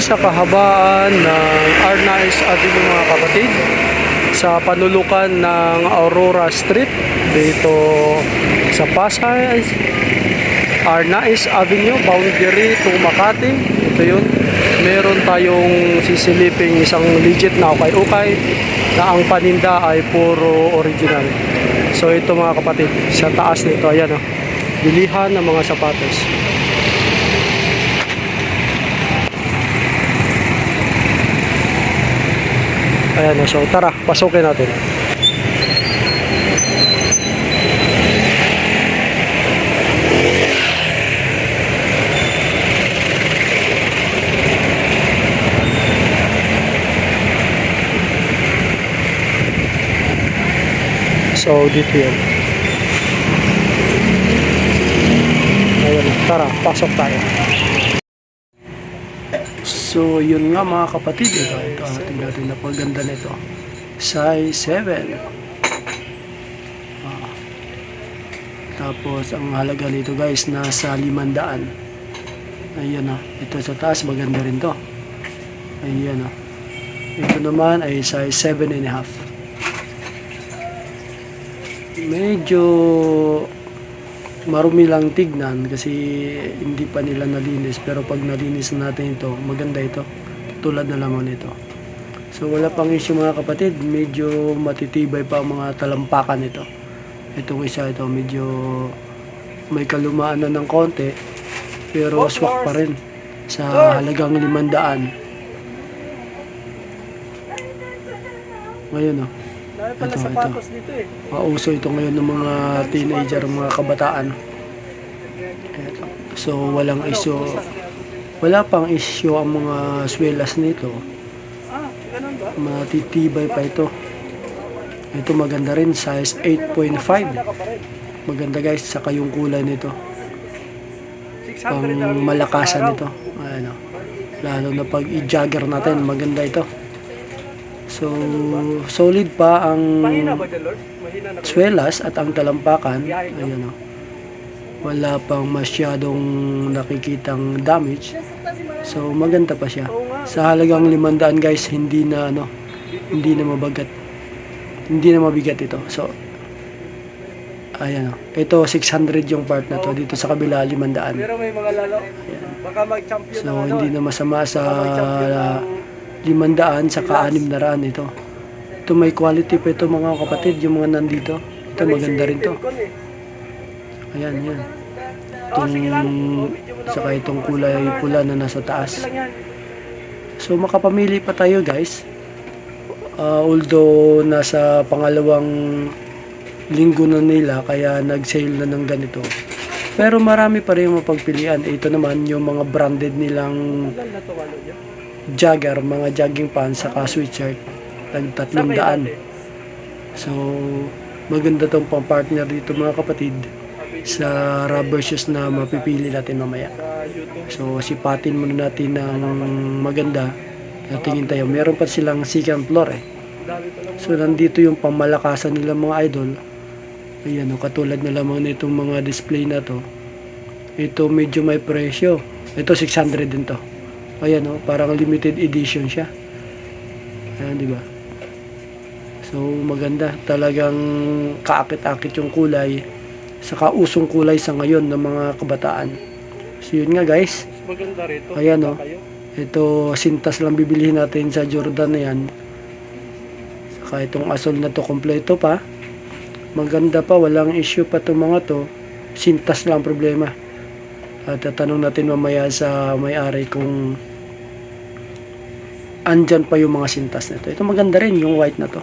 sa kahabaan ng Arnaiz Avenue mga kapatid sa panulukan ng Aurora Street dito sa Pasay Arnaiz Avenue boundary to Makati. Ito yun. Meron tayong sisiliping isang legit na ukay-ukay na ang paninda ay puro original. So ito mga kapatid sa taas nito. Ayan oh, bilihan ng mga sapatos Ayan, so tara, pasukin natin. So, dito yun. Ayan, tara, pasok tayo. So, yun nga mga kapatid. Ito, ito, ating natin na paganda nito. Size 7. Ah. Tapos, ang halaga nito guys, nasa 500. Ayan o. Ito sa taas, maganda rin to. Ayan o. Ito naman ay size 7 and a half. Medyo marumi lang tignan kasi hindi pa nila nalinis. Pero pag nalinis natin ito maganda ito. Tulad na lamang nito so wala pang issue mga kapatid. Medyo matitibay pa ang mga talampakan nito. Itong isa ito medyo may kalumaan na ng konti pero swak pa rin sa halagang limandaan. Ngayon oh Dahil pala Ito, sapatos dito eh. Mauso ito ngayon ng mga teenager, mga kabataan. So, walang issue. Wala pang issue ang mga swelas nito. Ah, ganun ba? Matitibay pa ito. Ito maganda rin, size 8.5. Wala ka pa rin. Maganda guys, saka yung kulay nito. 600 Pang malakasan nito. Ano, lalo na pag i-jogger natin, maganda ito. So, solid pa ang na swelas at ang talampakan, ayan o, wala pang masyadong nakikitang damage. So maganda pa siya. Sa halagang 500 guys, hindi na ano, hindi na mabagat. Hindi na mabigat ito. So ayan o. Ito 600 yung part na to dito sa kabila 500. Pero may mga lalo. Baka mag-champion So ng ano. hindi na masama sa 500 sa ka-6 na raan ito. Ito may quality pa ito mga kapatid, yung mga nandito. Ito maganda rin to. Ayan, yan. Itong, saka itong kulay pula na nasa taas. So makapamili pa tayo guys. Ah, although nasa pangalawang linggo na nila kaya nag-sale na ng ganito. Pero marami pa rin mapagpilian. Ito naman yung mga branded nilang Jogger, mga jogging pants saka sweatshirt. Tag tatlong daan. So maganda tong pang partner dito mga kapatid sa rubber shoes na mapipili natin mamaya. So, sipatin muna natin ng maganda. Natingin tayo. Meron pa silang second floor eh. So, nandito yung pamalakasan nila mga idol. Ayan o, katulad na lamang nitong mga display na to. Ito medyo may presyo. Ito 600 din to. Ayan o, parang limited edition siya. Ayan, di ba? So, maganda. Talagang kaakit-akit yung kulay. Saka usong kulay sa ngayon ng mga kabataan. So, yun nga guys. Maganda rito. Ayan, oh. kayo. Ito, sintas lang bibilihin natin sa Jordan na yan. Saka itong asol na to, kompleto pa. Maganda pa, walang issue pa itong mga to. Sintas lang problema. At tatanong natin mamaya sa may-ari kung andyan pa yung mga sintas nito. Ito maganda rin, yung white na to.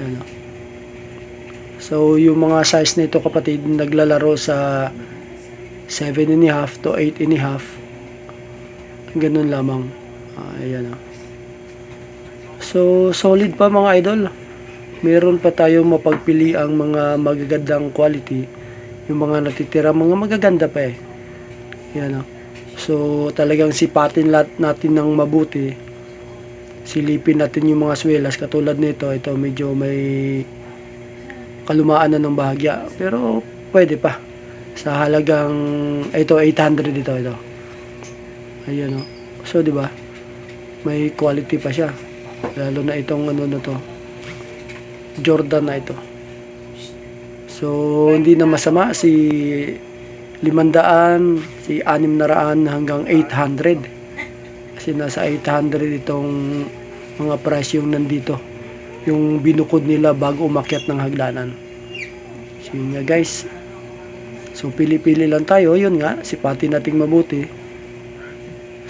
Ayan, oh. So, yung mga size nito kapatid, naglalaro sa 7 and a half to 8 and a half. Ganun lamang. Ah, ayan o. So, solid pa mga idol. Meron pa tayong mapagpili ang mga magagandang quality. Yung mga natitira, mga magaganda pa eh. Yan o. So, talagang sipatin lahat natin ng mabuti. Silipin natin yung mga swelas. Katulad nito, ito medyo may kalumaan na ng bahagya. Pero, pwede pa. Sa halagang, ito 800 ito, ito. Ayan o. So, di ba? May quality pa siya. Lalo na itong ano na to. Jordan na ito. So, hindi na masama si 500, si 600 hanggang 800. Kasi nasa 800 itong mga price yung nandito. Yung binukod nila bago umakyat ng hagdanan. So, yun nga guys. So, pili-pili lang tayo. Yun nga, sipatin nating mabuti.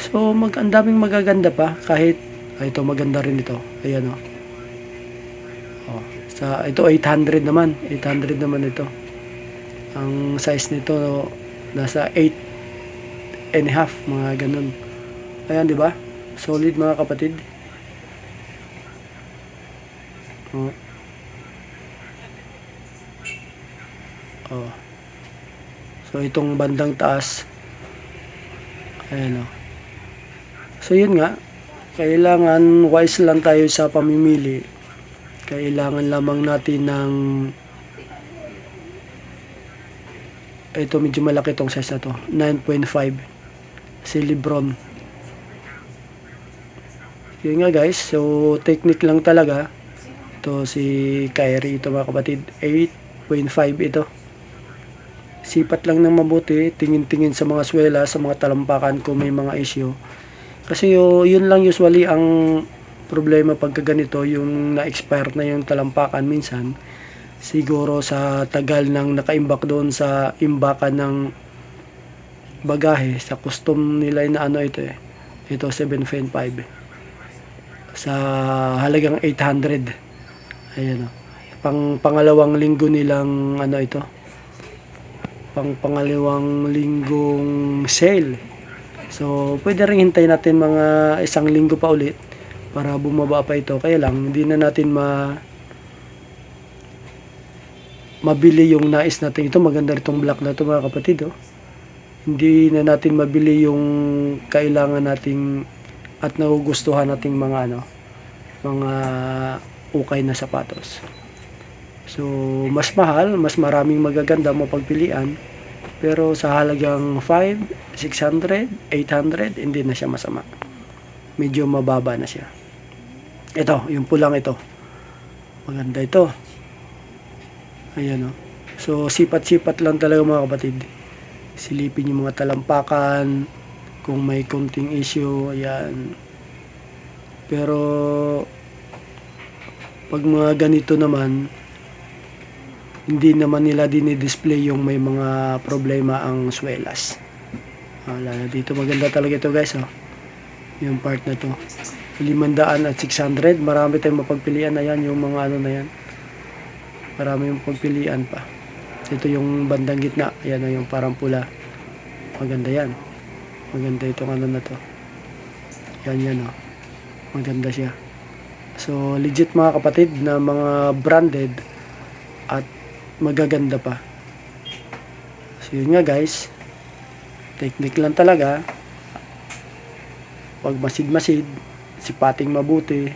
So, mag, ang daming magaganda pa. Kahit, ay, ito maganda rin ito. Ayan o. Oh, sa, ito 800 naman. 800 naman ito. Ang size nito, nasa 8 and a half. Mga ganun. Ayan, di ba? Solid mga kapatid. Oh. Oh. So itong bandang taas ayan o. So yun nga, kailangan wise lang tayo sa pamimili. Kailangan lamang natin ng ito medyo malaki tong size na to. 9.5 si Lebron. Yun nga guys. So technique lang talaga. Ito si Kyrie ito mga kapatid. 8.5 ito. Sipat lang ng mabuti. Tingin-tingin sa mga swela sa mga talampakan kung may mga issue. Kasi yun lang usually ang problema pagka ganito yung na-expire na yung talampakan minsan siguro sa tagal ng nakaimbak doon sa imbakan ng bagahe sa custom nila na ano ito eh ito 7.5 sa halagang 800 ayan o. Pang pangalawang linggo nilang ano ito? Pang pangalawang linggong sale. So pwede rin hintayin natin mga isang linggo pa ulit para bumaba pa ito. Kaya lang hindi na natin ma mabili yung nais natin. Ito maganda itong black na ito mga kapatid oh. hindi na natin mabili yung kailangan nating at nagugustuhan nating mga ano mga ukay na sapatos. So mas mahal mas maraming magaganda mapagpilian. Pero sa halagang 5, 600, 800 hindi na siya masama. Medyo mababa na siya. Ito yung pulang ito. Maganda ito Ayan o. So, sipat-sipat lang talaga mga kapatid. Silipin yung mga talampakan, kung may konting issue, ayan. Pero, pag mga ganito naman, hindi naman nila dinidisplay yung may mga problema ang swelas. Wala na dito. Maganda talaga ito guys. Oh. Yung part na to. 500 at 600. Marami tayong mapagpilian. Ayan yung mga ano na yan marami yung pagpilian pa. Ito yung bandang gitna. Yan yung parang pula. Maganda yan. Maganda itong ano na to. Yan yan o. Maganda siya. So legit mga kapatid na mga branded at magaganda pa. So yun nga guys. Technique lang talaga. Pag masid-masid. Sipating mabuti.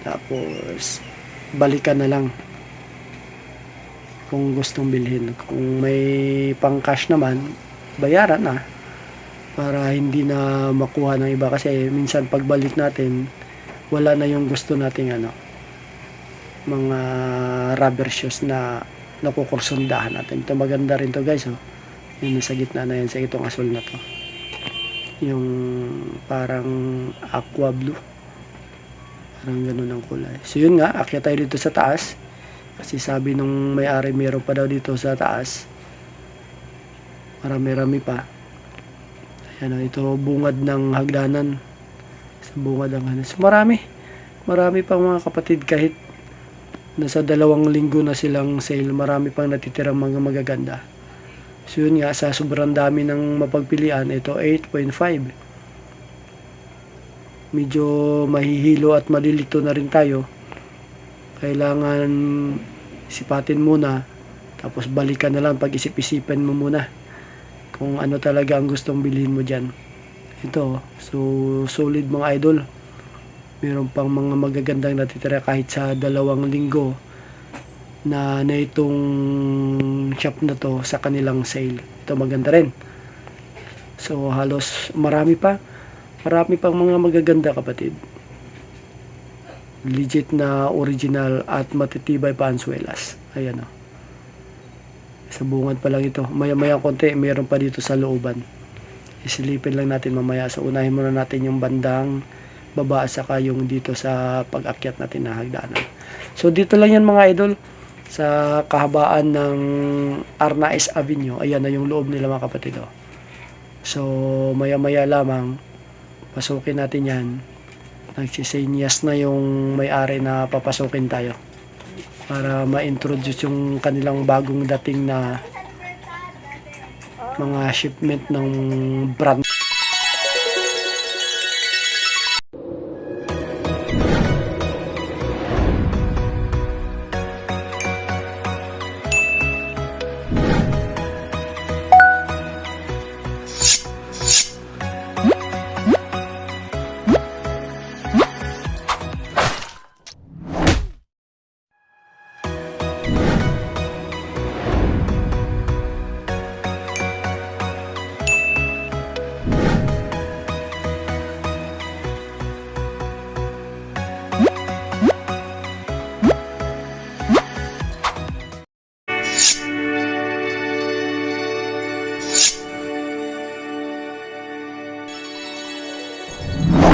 Tapos balikan na lang kung gustong bilhin. Kung may pang cash naman, bayaran na para hindi na makuha ng iba kasi minsan pagbalik natin wala na yung gusto nating ano mga rubber shoes na nakukursundahan natin. Ito maganda rin to guys. Oh. Yung nasa gitna na yan sa itong asul na to. Yung parang aqua blue. Parang ganun ang kulay. So yun nga, akyat tayo dito sa taas. Kasi sabi nung may-ari meron pa daw dito sa taas. Marami-rami pa. Ayan ito bungad ng hagdanan. Sa bungad ng hagdanan. So marami. Marami pang mga kapatid kahit nasa dalawang linggo na silang sale. Marami pang natitirang mga magaganda. So yun nga, sa sobrang dami ng mapagpilian, ito 8.5. Medyo mahihilo at malilito na rin tayo kailangan sipatin muna tapos balikan na lang pag isip-isipan mo muna kung ano talaga ang gustong bilhin mo dyan. Ito so solid mga idol. Meron pang mga magagandang natitira kahit sa dalawang linggo na na itong shop na to sa kanilang sale. Ito maganda rin. So halos marami pa. Marami pang mga magaganda kapatid. Legit na original at matitibay pa ang. Ayan o. Sa bungad pa lang ito. Maya-maya konti, meron pa dito sa looban. Isilipin lang natin mamaya. So unahin muna natin yung bandang baba saka yung dito sa pag-akyat natin na hagdanan. So dito lang yan mga idol sa kahabaan ng Arnaiz Avenue. Ayan na yung loob nila mga kapatid. Oh. So maya-maya lamang pasukin natin yan. Nagsisenias na yung may-ari na papasukin tayo para ma-introduce yung kanilang bagong dating na mga shipment ng brand